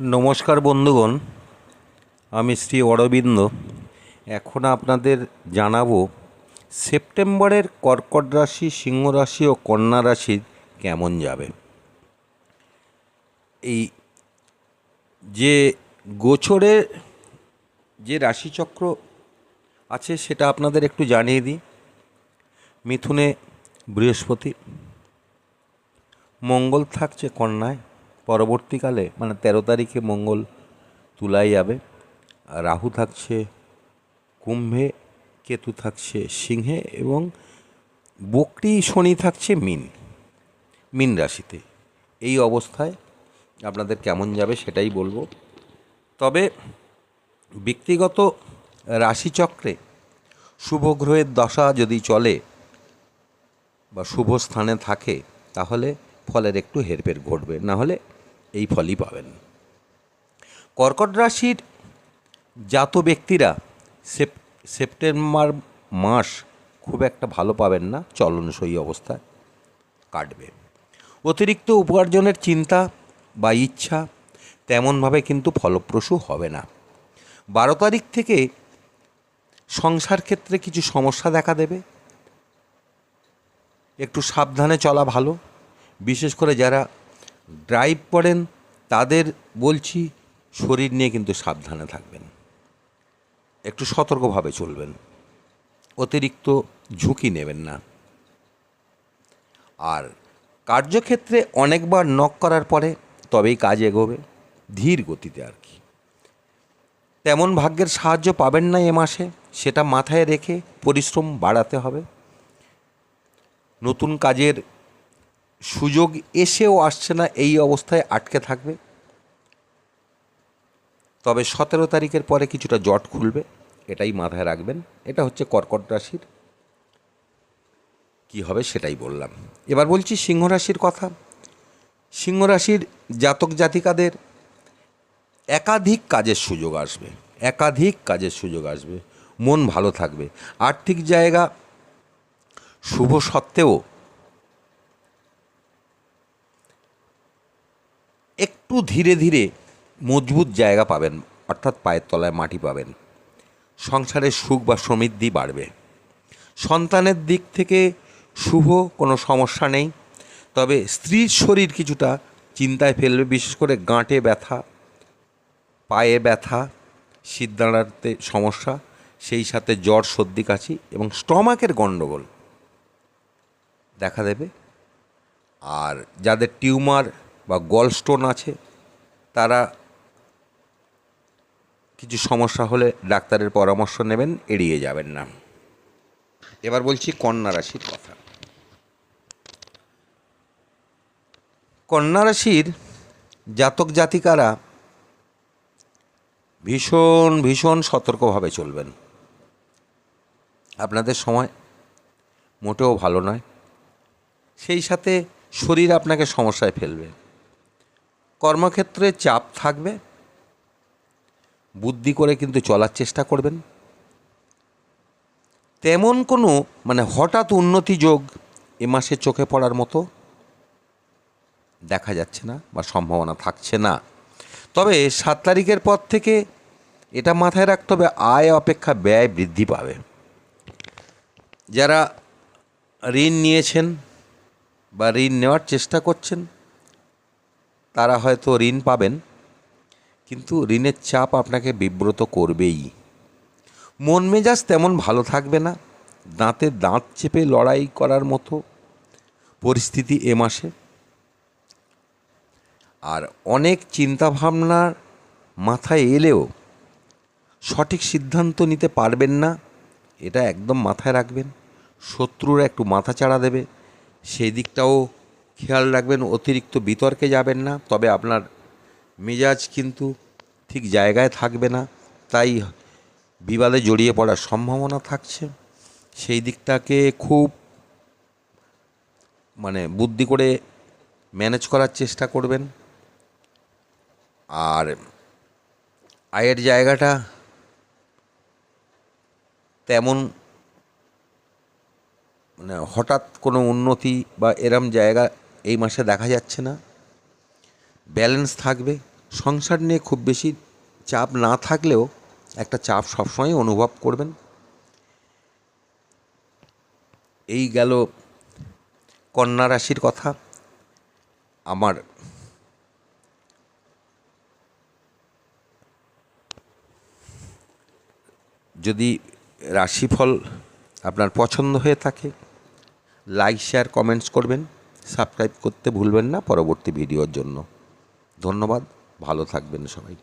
নমস্কার বন্ধুগণ, আমি শ্রী অরবিন্দ। এখন আপনাদের জানাব সেপ্টেম্বরের কর্কট রাশি, সিংহ রাশি ও কন্যা রাশি কেমন যাবে। এই যে গোচরের যে রাশিচক্র আছে সেটা আপনাদের একটু জানিয়ে দিই। মিথুনে বৃহস্পতি, মঙ্গল থাকছে কন্যায়। পরবর্তীকালে মানে তেরো তারিখে মঙ্গল তুলায় যাবে। রাহু থাকছে, কুম্ভে কেতু থাকছে, সিংহে এবং বকরি শনি থাকছে মিন মিন রাশিতে। এই অবস্থায় আপনাদের কেমন যাবে সেটাই বলব। তবে ব্যক্তিগত রাশিচক্রে শুভ গ্রহের দশা যদি চলে বা শুভ স্থানে থাকে, তাহলে ফলের একটু হেরফের ঘটবে। না হলে এই ফলই পাবেন। কর্কট রাশির জাত ব্যক্তিরা সেপ, সেপ্টেম্বর মাস খুব একটা ভালো পাবেন না, চলনসই অবস্থায় কাটবে। অতিরিক্ত উপার্জনের চিন্তা বা ইচ্ছা তেমনভাবে কিন্তু ফলপ্রসূ হবে না। বারো তারিখ থেকে সংসার ক্ষেত্রে কিছু সমস্যা দেখা দেবে। একটু সাবধানে চলা ভালো। বিশেষ করে যারা ড্রাইভ করেন, তাদের বলছি, শরীর নিয়ে কিন্তু সাবধানে থাকবেন। একটু সতর্কভাবে চলবেন। অতিরিক্ত ঝুঁকি নেবেন না। আর কার্যক্ষেত্রে অনেকবার নক করার পরে তবেই কাজ এগোবে, ধীর গতিতে আর কি। তেমন ভাগ্যের সাহায্য পাবেন না এ মাসে, সেটা মাথায় রেখে পরিশ্রম বাড়াতে হবে। নতুন কাজের সুযোগ এসেও আসছে না, এই অবস্থায় আটকে থাকবে। তবে সতেরো তারিখের পরে কিছুটা জট খুলবে, এটাই মাথায় রাখবেন। এটা হচ্ছে কর্কট রাশির। কি হবে সেটাই বললাম। এবার বলছি সিংহ রাশির কথা। সিংহ রাশির জাতক জাতিকাদের একাধিক কাজের সুযোগ আসবে, একাধিক কাজের সুযোগ আসবে, মন ভালো থাকবে। আর্থিক জায়গা শুভ সত্ত্বেও একটু ধীরে ধীরে মজবুত জায়গা পাবেন, অর্থাৎ পায়ের তলায় মাটি পাবেন। সংসারের সুখ বা সমৃদ্ধি বাড়বে। সন্তানের দিক থেকে শুভ কোনো সমস্যা নেই, তবে স্ত্রীর শরীর কিছুটা চিন্তায় ফেলবে, বিশেষ করে গাঁটে ব্যথা, পায়ে ব্যথা দাঁড়াতে সমস্যা, সেই সাথে জ্বর, সর্দি, কাশি এবং স্টমাকের গণ্ডগোল দেখা দেবে। আর যাদের টিউমার বা গল স্টোন আছে, তারা কিছু সমস্যা হলে ডাক্তারের পরামর্শ নেবেন, এড়িয়ে যাবেন না। এবার বলছি কন্যা রাশির কথা। কন্যা রাশির জাতক জাতিকারা ভীষণ ভীষণ সতর্কভাবে চলবেন। আপনাদের সময় মোটেও ভালো নয়। সেই সাথে শরীর আপনাকে সমস্যায় ফেলবে। কর্মক্ষেত্রে চাপ থাকবে। বুদ্ধি করে কিন্তু চলার চেষ্টা করবেন। তেমন কোনো মানে হঠাৎ উন্নতি যোগ এ মাসে চোখে পড়ার মতো দেখা যাচ্ছে না বা সম্ভাবনা থাকছে না। তবে সাত তারিখের পর থেকে এটা মাথায় রাখতে হবে, আয় অপেক্ষা ব্যয় বৃদ্ধি পাবে। যারা ঋণ নিয়েছেন বা ঋণ নেওয়ার চেষ্টা করছেন তারা হয়তো ঋণ পাবেন, কিন্তু ঋণের চাপ আপনাকে বিব্রত করবেই। মন মেজাজ তেমন ভালো থাকবে না, দাঁতে দাঁত চেপে লড়াই করার মতো পরিস্থিতি এ মাসে। আর অনেক চিন্তাভাবনার মাথায় এলেও সঠিক সিদ্ধান্ত নিতে পারবেন না, এটা একদম মাথায় রাখবেন। শত্রুরা একটু মাথা চাড়া দেবে, সেই দিকটাও খেয়াল রাখবেন, অতিরিক্ত বিতর্কে যাবেন না, তবে আপনার মেজাজ কিন্তু ঠিক জায়গায় থাকবে না, তাই বিবাদে জড়িয়ে পড়ার সম্ভাবনা থাকছে। সেই দিকটাকে খুব মানে বুদ্ধি করে ম্যানেজ করার চেষ্টা করবেন। আর আয়ের জায়গাটা তেমন মানে হঠাৎ কোনো উন্নতি বা এরম জায়গা এই মাসে দেখা যাচ্ছে না। ব্যালেন্স থাকবে। সংসার নিয়ে খুব বেশি চাপ না থাকলেও একটা চাপ সবসময় অনুভব করবেন। এই গেল কন্যা রাশির কথা। আমার যদি রাশিফল আপনার পছন্দ হয়ে থাকে লাইক শেয়ার কমেন্টস করবেন। সাবস্ক্রাইব করতে ভুলবেন না পরবর্তী ভিডিওর জন্য। ধন্যবাদ ভালো থাকবেন সবাই।